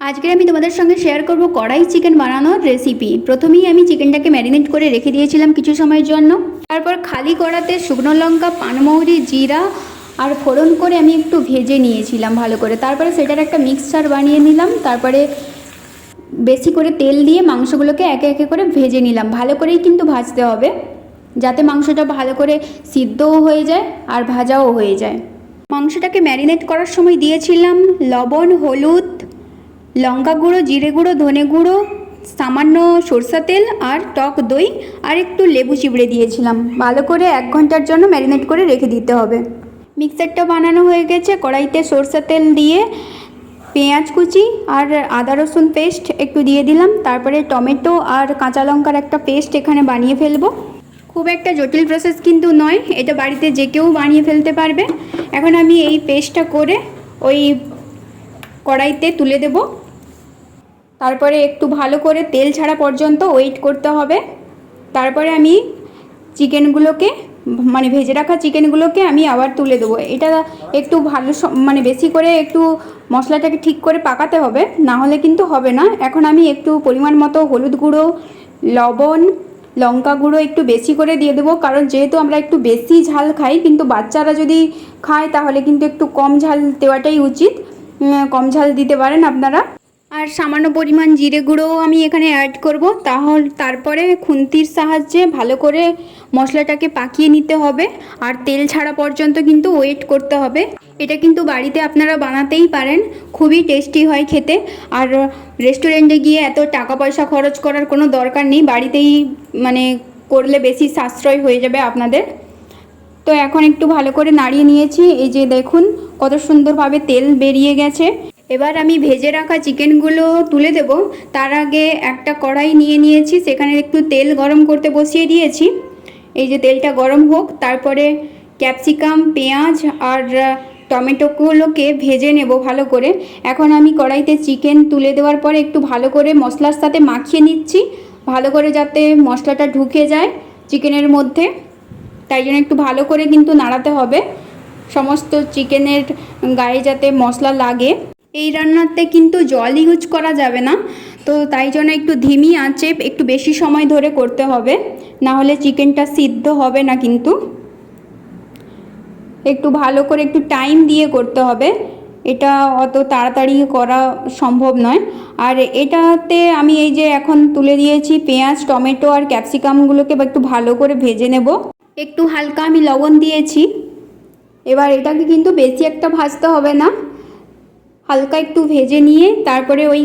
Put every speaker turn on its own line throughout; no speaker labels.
আজকে আমি তোমাদের সঙ্গে শেয়ার করব কড়াই চিকেন বানানোর রেসিপি প্রথমেই আমি চিকেনটাকে ম্যারিনেট করে রেখে দিয়েছিলাম কিছু সময়ের জন্য। তারপর খালি কড়াতে শুকনো লঙ্কা, পানমৌরি, জিরা আর ফোড়ন করে আমি একটু ভেজে নিয়েছিলাম ভালো করে। তারপরে সেটার একটা মিক্সচার বানিয়ে নিলাম। তারপরে বেশি করে তেল দিয়ে মাংসগুলোকে একে একে করে ভেজে নিলাম। ভালো করেই কিন্তু ভাজতে হবে, যাতে মাংসটা ভালো করে সিদ্ধও হয়ে যায় আর ভাজাও হয়ে যায়। মাংসটাকে ম্যারিনেট করার সময় দিয়েছিলাম লবণ, হলুদ লঙ্কা গুঁড়ো, জিরে গুঁড়ো, ধনে গুঁড়ো, সামান্য সরষা তেল আর টক দই আর একটু লেবু চিবড়ে দিয়েছিলাম। ভালো করে এক ঘণ্টার জন্য ম্যারিনেট করে রেখে দিতে হবে। মিক্সারটা বানানো হয়ে গেছে। কড়াইতে সরষা তেল দিয়ে পেঁয়াজ কুচি আর আদা রসুন পেস্ট একটু দিয়ে দিলাম। তারপরে টমেটো আর কাঁচা লঙ্কার একটা পেস্ট এখানে বানিয়ে ফেলব। খুব একটা জটিল প্রসেস কিন্তু নয়। এটা বাড়িতে যে কেউ বানিয়ে ফেলতে পারবে। এখন আমি এই পেস্টটা করে ওই কড়াইতে তুলে দেব। তারপরে একটু ভালো করে তেল ছাড়া পর্যন্ত ওয়েট করতে হবে। তারপরে আমি চিকেনগুলোকে মানে ভেজে রাখা চিকেনগুলোকে আমি আবার তুলে দেবো। এটা একটু ভালো মানে বেশি করে একটু মশলাটাকে ঠিক করে পাকাতে হবে, না হলে কিন্তু হবে না। এখন আমি একটু পরিমাণ মতো হলুদ গুঁড়ো, লবণ, লঙ্কা গুঁড়ো একটু বেশি করে দিয়ে দেবো। কারণ যেহেতু আমরা একটু বেশি ঝাল খাই, কিন্তু বাচ্চারা যদি খায় তাহলে কিন্তু একটু কম ঝাল দেওয়াটাই উচিত। কম ঝাল দিতে পারেন আপনারা। আর সামান্য পরিমাণ জিরে গুঁড়োও আমি এখানে অ্যাড করব। তাহলে, তারপরে খুন্তির সাহায্যে ভালো করে মশলাটাকে পাকিয়ে নিতে হবে। আর তেল ছাড়া পর্যন্ত কিন্তু ওয়েট করতে হবে। এটা কিন্তু বাড়িতে আপনারা বানাতেই পারেন। খুবই টেস্টি হয় খেতে। আর রেস্টুরেন্টে গিয়ে এত টাকা পয়সা খরচ করার কোনো দরকার নেই। বাড়িতেই মানে করলে বেশি সাশ্রয় হয়ে যাবে আপনাদের। তো এখন একটু ভালো করে নাড়িয়ে নিয়েছি। এই যে দেখুন, কত সুন্দরভাবে তেল বেরিয়ে গেছে। এবার আমি ভেজে রাখা চিকেনগুলো তুলে দেব। তার আগে একটা কড়াই নিয়ে নিয়েছি, সেখানে একটু তেল গরম করতে বসিয়ে দিয়েছি। এই যে তেলটা গরম হোক, তারপরে ক্যাপসিকাম, পেঁয়াজ আর টমেটোগুলোকে ভেজে নেব ভালো করে। এখন আমি কড়াইতে চিকেন তুলে দেওয়ার পরে একটু ভালো করে মশলার সাথে মাখিয়ে নিচ্ছি, ভালো করে যাতে মশলাটা ঢুকে যায় চিকেনের মধ্যে। তাই জন্য একটু ভালো করে কিন্তু নাড়াতে হবে। সমস্ত চিকেনের গায়ে যাতে মশলা লাগে। এই রান্নাতে কিন্তু জল ইউজ করা যাবে না। তো তাই জন্য একটু ধিমি আঁচে একটু বেশি সময় ধরে করতে হবে। না হলে চিকেনটা সিদ্ধ হবে না কিন্তু। একটু ভালো করে একটু টাইম দিয়ে করতে হবে। এটা অত তাড়াতাড়ি করা সম্ভব নয়। আর এটাতে আমি এই যে এখন তুলে দিয়েছি পেঁয়াজ, টমেটো আর ক্যাপসিকামগুলোকে একটু ভালো করে ভেজে নেব। একটু হালকা আমি লবণ দিয়েছি। এবার এটাকে কিন্তু বেশি একটা ভাজতে হবে না। হালকা একটু ভেজে নিয়ে তারপরে ওই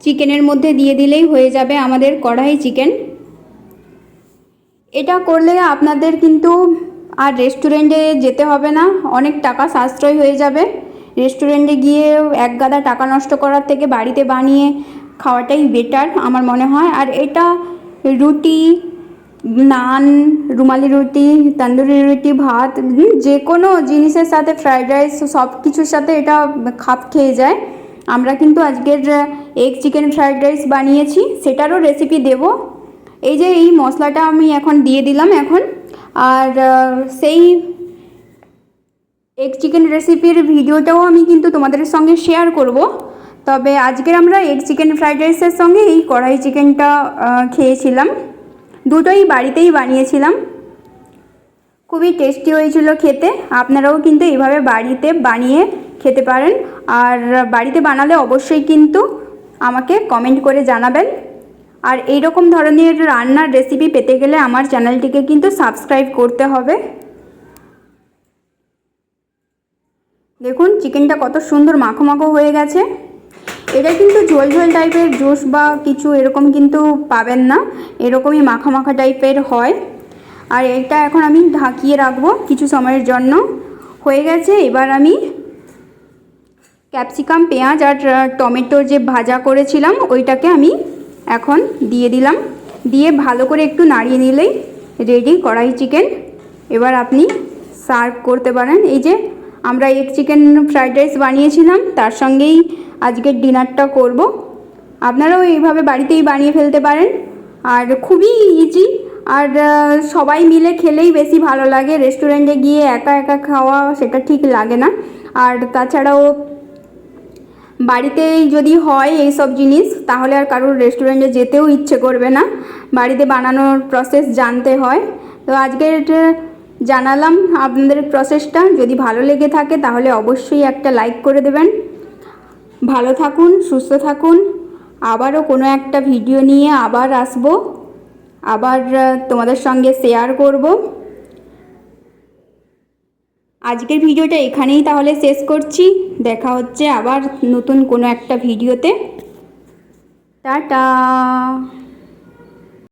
চিকেনের মধ্যে দিয়ে দিলেই হয়ে যাবে আমাদের কড়াই চিকেন। এটা করলে আপনাদের কিন্তু আর রেস্টুরেন্টে যেতে হবে না, অনেক টাকা সাশ্রয় হয়ে যাবে। রেস্টুরেন্টে গিয়ে এক গাদা টাকা নষ্ট করার থেকে বাড়িতে বানিয়ে খাওয়াটাই বেটার আমার মনে হয়। আর এটা রুটি নান, রুমালি রুটি, তন্দুরি রুটি, ভাত যে কোনো জিনিসের সাথে ফ্রাইড রাইস সব কিছুর সাথে এটা খাপ খেয়ে যায়। আমরা কিন্তু আজকের এগ চিকেন ফ্রাইড রাইস বানিয়েছি, সেটারও রেসিপি দেবো। এই যে এই মশলাটা আমি এখন দিয়ে দিলাম এখন। আর সেই এগ চিকেন রেসিপির ভিডিওটাও আমি কিন্তু তোমাদের সঙ্গে শেয়ার করব। তবে আজকের আমরা এগ চিকেন ফ্রাইড রাইসের সঙ্গে এই কড়াই চিকেনটা খেয়েছিলাম। দুটোই বাড়িতেই বানিয়েছিলাম। খুবই টেস্টি হয়েছিল খেতে। আপনারাও কিন্তু এভাবে বাড়িতে বানিয়ে খেতে পারেন। আর বাড়িতে বানালে অবশ্যই কিন্তু আমাকে কমেন্ট করে জানাবেন। আর এই রকম ধরনের রান্নার রেসিপি পেতে গেলে আমার চ্যানেলটিকে কিন্তু সাবস্ক্রাইব করতে হবে। দেখুন চিকেনটা কত সুন্দর মাখো মাখো হয়ে গেছে। এটা কিন্তু ঝোল ঝোল টাইপের জুস বা কিছু এরকম কিন্তু পাবেন না। এরকমই মাখা মাখা টাইপের হয়। আর এটা এখন আমি ঢাকিয়ে রাখব কিছু সময়ের জন্য। হয়ে গেছে, এবার আমি ক্যাপসিকাম, পেঁয়াজ আর টমেটোর যে ভাজা করেছিলাম, ওইটাকে আমি এখন দিয়ে দিলাম। দিয়ে ভালো করে একটু নাড়িয়ে নিলেই রেডি কড়াই চিকেন এবার আপনি সার্ভ করতে পারেন। এই যে আমরা এগ চিকেন ফ্রাইড রাইস বানিয়েছিলাম, তার সঙ্গেই আজকের ডিনারটা করব। আপনারাও এইভাবে বাড়িতেই বানিয়ে ফেলতে পারেন। আর খুবই ইজি আর সবাই মিলে খেলেই বেশি ভালো লাগে। রেস্টুরেন্টে গিয়ে একা একা খাওয়া সেটা ঠিক লাগে না। আর তাছাড়াও বাড়িতেই যদি হয় এই সব জিনিস, তাহলে আর কারোর রেস্টুরেন্টে যেতেও ইচ্ছে করবে না। বাড়িতে বানানোর প্রসেস জানতে হয়। তো আজকের জানালাম আপনাদের প্রসেসটা যদি ভালো লেগে থাকে, তাহলে অবশ্যই একটা লাইক করে দেবেন। ভালো থাকুন, সুস্থ থাকুন। আবারও কোনো একটা ভিডিও নিয়ে আবার আসব। আবার তোমাদের সঙ্গে শেয়ার করব। আজকের ভিডিওটা এখানেই তাহলে শেষ করছি। দেখা হচ্ছে আবার নতুন কোনো একটা ভিডিওতে। টাটা!